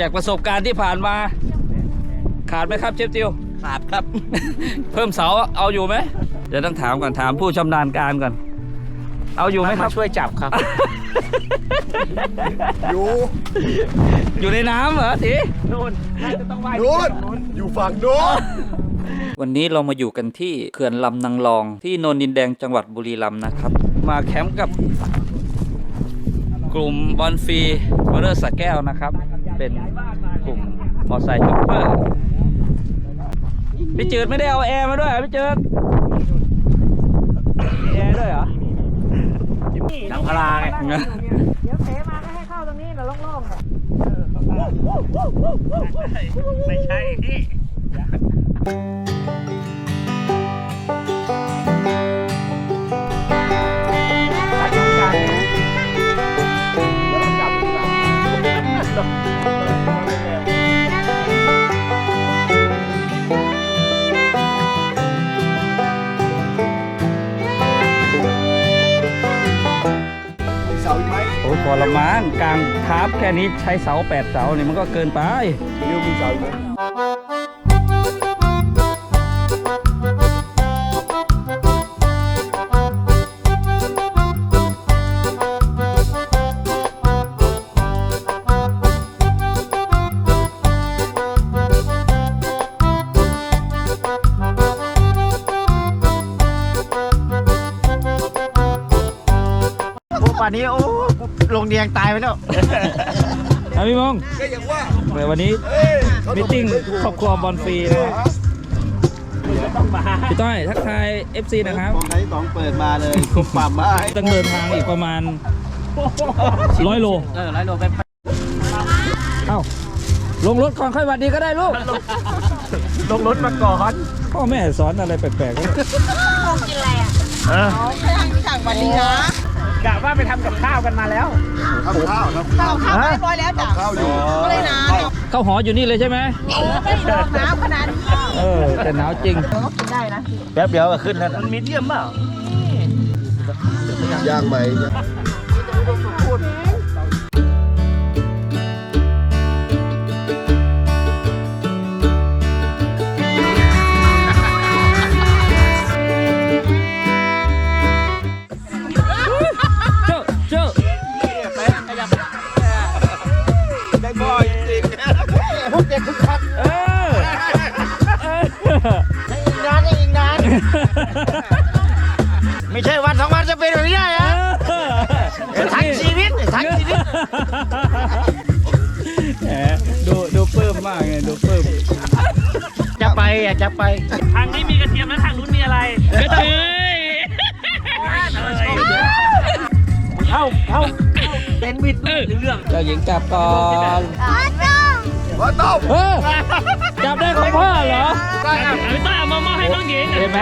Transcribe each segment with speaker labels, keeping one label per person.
Speaker 1: จากประสบการณ์ที่ผ่านมา ขาดไหมครับเชฟติว
Speaker 2: ขาดครับ
Speaker 1: เพิ่มเสาเอาอยู่ไหมเดี๋ยวต้องถามก่อนถามผู้ชำนาญการก่อน เอาอยู่ไหมค
Speaker 2: มา
Speaker 1: รับ
Speaker 2: ช่วยจับครับ
Speaker 3: อยู่
Speaker 1: อยู่ในน้ำเหรอที
Speaker 2: นู่นน่าจะต้องว่าย
Speaker 3: นู้นอยู่ฝั่งโน้น
Speaker 1: วันนี้เรามาอยู่กันที่เขื่อนลำนางรองที่โนนดินแดงจังหวัดบุรีรัมย์นะครับ มาแคมป์กับกลุ่มบอลฟรีเบอร์สระแก้วนะครับ เป็นกลุ่มมอไซค์จ็อกเปอร์พี่จืดไม่ได้เอาแอร์มาด้วยเหรอพี่จืดมีแอร์ด้วยเหรอ
Speaker 2: จับพลาไง
Speaker 4: เดี๋ยวเสมาก็ให้เข้าตรงนี้เดี๋ยวโล่งๆก่อน
Speaker 2: ไม่ใช่พี่
Speaker 1: ละมั้งกลางทาบแค่นี้ใช้เสาแปดเสานี่มันก็เกินไป
Speaker 3: เดียวมีเสาอีก
Speaker 2: ป่านนี้โอ้ลงเดียงตายไปแล้ว
Speaker 1: เอาพี่มง
Speaker 3: ก็อย่างว่า
Speaker 1: เดี๋ยววันนี้
Speaker 3: เอ้ยเขา
Speaker 1: มิทติ้งครอบครัวบอลฟรีนะพี่ต้อยทักทาย FC นะครับ
Speaker 3: ของไหนสองเปิดมาเลยกรมป่าไม้
Speaker 1: ต้องเดินทางอีกประมาณร้อยโล
Speaker 2: เออร้อยโลไป
Speaker 1: เอ้าลงรถก่อนค่อยหวัดดีก็ได้ลูก
Speaker 2: ลงรถมาก่อน
Speaker 1: พ่อแม่สอนอะไรแปลกๆก็
Speaker 4: กินอะไรอะ
Speaker 2: เออ
Speaker 4: สั่งวันนี้นะ
Speaker 2: กะว่าไปทำกับข้าวกันมาแล้ว
Speaker 3: ทำข้าวทำ
Speaker 4: ข้าวข้าวเรียบร้อยแล้วจ้ะ
Speaker 3: ข้าวอยู่
Speaker 4: ก็เลยนะ
Speaker 1: เข้าหออยู่นี่เลยใช่ไหม
Speaker 4: ไม่ดองน้ำขนาดนี้
Speaker 1: เออแต่หนาวจริง
Speaker 4: ก็กินได้นะ
Speaker 2: แป๊บเดียวก็ขึ้นแล้วมันมีเดียมเปล่า
Speaker 3: ย่างใหม่ ไม่
Speaker 2: ใช่วันสองวันจะเป็นแบบนี้ได้อะทั้งชีวิตทั้งชีวิต
Speaker 1: แหมดูดูปลื้มมากไงดูปลื้ม
Speaker 2: จะไปอะจะไป
Speaker 5: ทางนี้มีกระเทียมแล้วทางนู้นมีอะไร
Speaker 1: กระเทย
Speaker 2: เข้าเข้าเป็นบิด
Speaker 1: เออเจ้าหญิงจับก่อน
Speaker 3: ว่าต้ม
Speaker 1: เออจับได้ ของพ่อเหรอ
Speaker 5: พี่ต้อยเอามามอบให้น้องหญิง
Speaker 1: เห็นไหม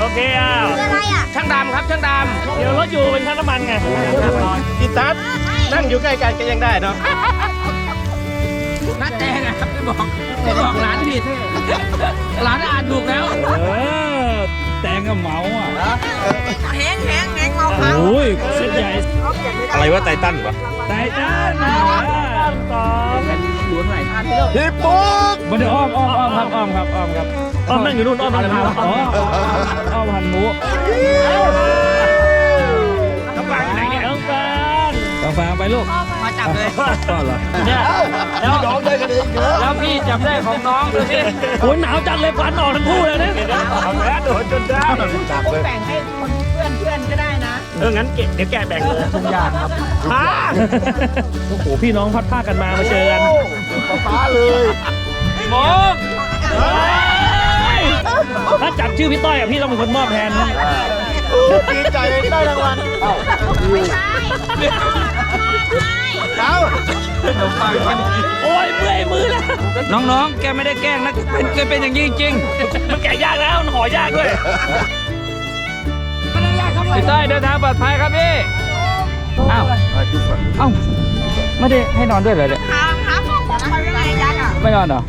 Speaker 5: โอเคอ้าว
Speaker 4: อะไรอะ
Speaker 2: ช่างดำครับช่างดำ
Speaker 5: เดี๋ยวรถอยู่เป็นค่างน้ำมันไงำ
Speaker 2: พี่ตั๊ดนั่งอยู่ใกล้กันก็ยังได้เนาะ
Speaker 1: นัดแจงอะครับไม่บอกไม่บอกร้านผิดร้านอ่านถูกแล้วเออแตงกับเมาอะ
Speaker 4: แห้งแห้งแห้งเมาเขา
Speaker 1: โอ้ยเส้นใหญ่
Speaker 2: อะไรว่าไททันวะ
Speaker 1: ไตตันนะ
Speaker 5: สอง
Speaker 3: ฮิปปุ๊ก
Speaker 1: มันเดี๋ยวอ้อมอ้อมอ้อมครับอ้อมครับอ้อมครับ
Speaker 5: อ้อมนั่งอยู่นู่นอ้อมนั่งอยู่นู่น
Speaker 1: อ๋ออ้อมหันหมู
Speaker 5: ต้องฟังไหนเนี่ยต้องฟัง
Speaker 1: ต้องฟังไปลูก
Speaker 4: มาจับเลย
Speaker 1: ก็เหรอ
Speaker 5: เนี่ยแล้ว
Speaker 3: น้องได้กันเองเยอะ
Speaker 1: แล้วพี่จับได้ของน้องดูสิ
Speaker 5: โอ้ยหนาวจัดเลยฟันออกทั้งคู่เลยนะ
Speaker 2: เอาแล้วโดนจนได้
Speaker 4: แบ่งให้คนเพื่อนเพื่อนก็ได้นะ
Speaker 5: เอองั้นเกะเดี๋ยวแกะแบ่งเลยทุกอย่างครับฮ่าโอ้โหพี่น้องพัดผ้ากันมามาเจอกัน
Speaker 3: ป้าเลย
Speaker 1: มอง
Speaker 5: ถ้าจับชื่อพี่ต้อยอะพี่ต้องเป็นคนมอบแทนนะ
Speaker 2: ดีใจได้รางวัลเอ้า
Speaker 4: ไม่ใช่
Speaker 2: เอ้า
Speaker 5: โอ้ยเมื่อยมือแล้ว
Speaker 1: น้องๆ แกไม่ได้แกล้งนะเป็นแกเป็นอย่างนี้จริง
Speaker 5: มันแกะยากแล้วมันห่อยากด้วย
Speaker 1: ๆ พี่ต้อยเดินทางปลอดภัยครับพี่อ้าวเอ้าไม่ได้ให้นอนด้วยเหรอเนี่ย
Speaker 4: ขาขาของของใครไม่ได้ยักษ์อะ
Speaker 1: ไม่นอนเหรอ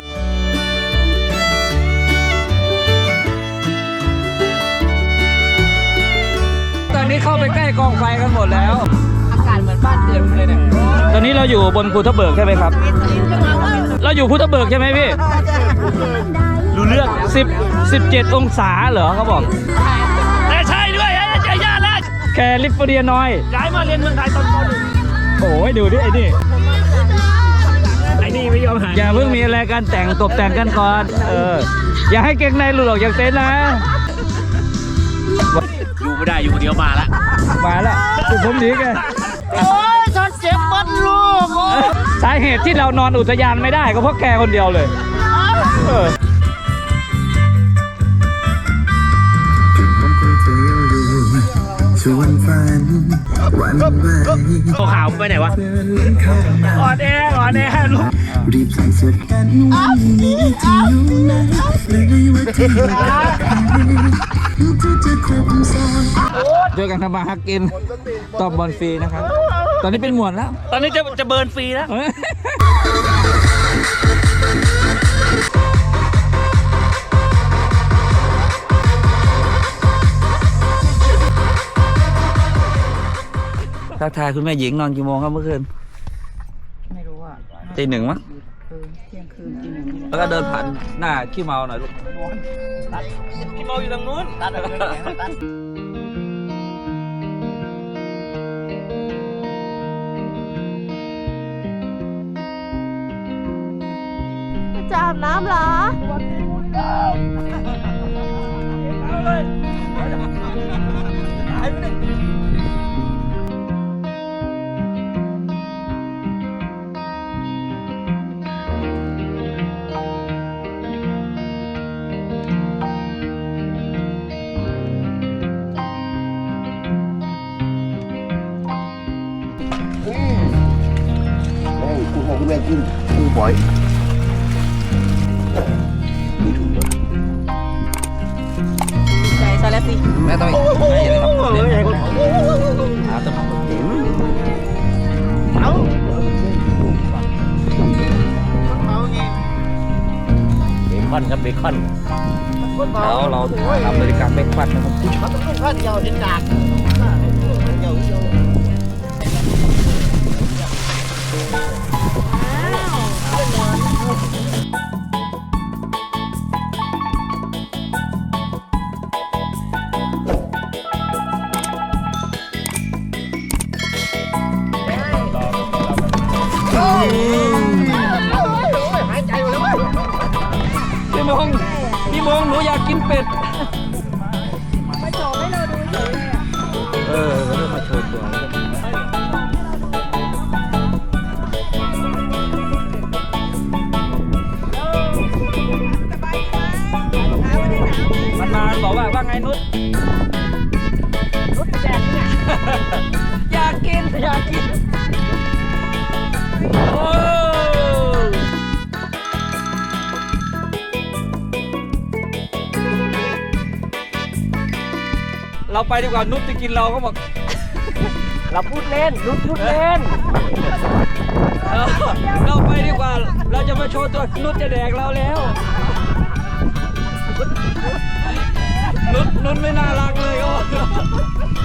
Speaker 1: ตอนนี้เข้าไปใกล้กองไฟกันหมดแล้ว
Speaker 4: อากาศเหมือน
Speaker 1: บ้านเกิดเลยเนี่ยตอนนี้เราอยู่บนภูทับเบิกใช่ไหมครับ เราอยู่ภูทับเบิกใช่ไหมพี่รู้เรื่องสิบสิบเจ็ดองศาเหรอเขาบอก
Speaker 5: แล้ว
Speaker 1: แคลิฟอร์เนียน้อย
Speaker 5: ย้ายมาเรียนเมืองไทยตอนปหนึ่ง
Speaker 1: โอ้ยดูดิไอ้นี่
Speaker 5: ไอ้นี่ไม่ยอมหาย
Speaker 1: อย่าเพิ่งมีอะไรกันแต่งตกแต่งกันก่อน เออ อย่าให้เกงในหลุดออกจากเต็นท์นะ
Speaker 5: อยู่ไม่ได้อยู่คนเดียวมาละ
Speaker 1: มาแล้วสุดผมหนีแก
Speaker 2: โอ้ยฉันเจ็บบัดลูกโอ้ย
Speaker 1: สาเหตุที่เรานอนอุทยานไม่ได้ก็เพราะแกคนเดียวเลย เออ
Speaker 6: ชวนฝันหวันไหว
Speaker 5: ตัวขาวไปไหนวะ
Speaker 6: เดินเข้ามา
Speaker 5: อ่อนแออ่อนแอลูก
Speaker 6: รีบใส่เสื้อกันวันนี้ที่อยู่ไหนเลยว่าที่รักใครที่จะคบซ้อน
Speaker 1: ช่วยกันทำมาหากินตอบบอลฟรีนะครับ ตอนนี้เป็นหมวดแล้ว
Speaker 5: ตอนนี้จะจะเบิร์นฟรีแล้ว
Speaker 1: ทักทายคุณแม่หญิงนอนกี่โมงครับเมื่อคืน
Speaker 4: ไม่รู้อะ
Speaker 1: ตีหนึ่งมั้ง
Speaker 4: เออเที่ยงคืนตีหนึ่งนี่แหละ
Speaker 1: แล้วก็เดินผ่านหน้าขี้เมาหน่อยลูก
Speaker 5: พี่เมาอยู่ตรงนู้น
Speaker 4: จะอาบน้ำเหรอ
Speaker 2: แม่ง คงไม่กินกูบ่อยมีถุงด้วย
Speaker 4: ใจซะแล้วสิ
Speaker 1: แม่ต้องไม่อย่าเลยครับเล่นหาต้นไม้
Speaker 2: เอาเอาไง
Speaker 5: เบคอนครับเบคอน
Speaker 1: แล้วเราทำบริการเบรกฟันนะครับ
Speaker 2: เขาต้องลูกค้าเดียวเห็นดากเดียว
Speaker 1: พี่มงพี่มงหนูอยากกินเป็ด ไงนุชนุชแดงเนี่ย อยากกินอยากกิน โอ้เราไปดีกว่านุชจะกินเราก็บอก
Speaker 5: เราพูดเล่นนุชพูดเล่น
Speaker 1: เออเราไปดีกว่า เราจะมาโชว์ตัวนุชจะแดกเราแล้ว นุ่นุชไม่น่ารักเลยก็บอ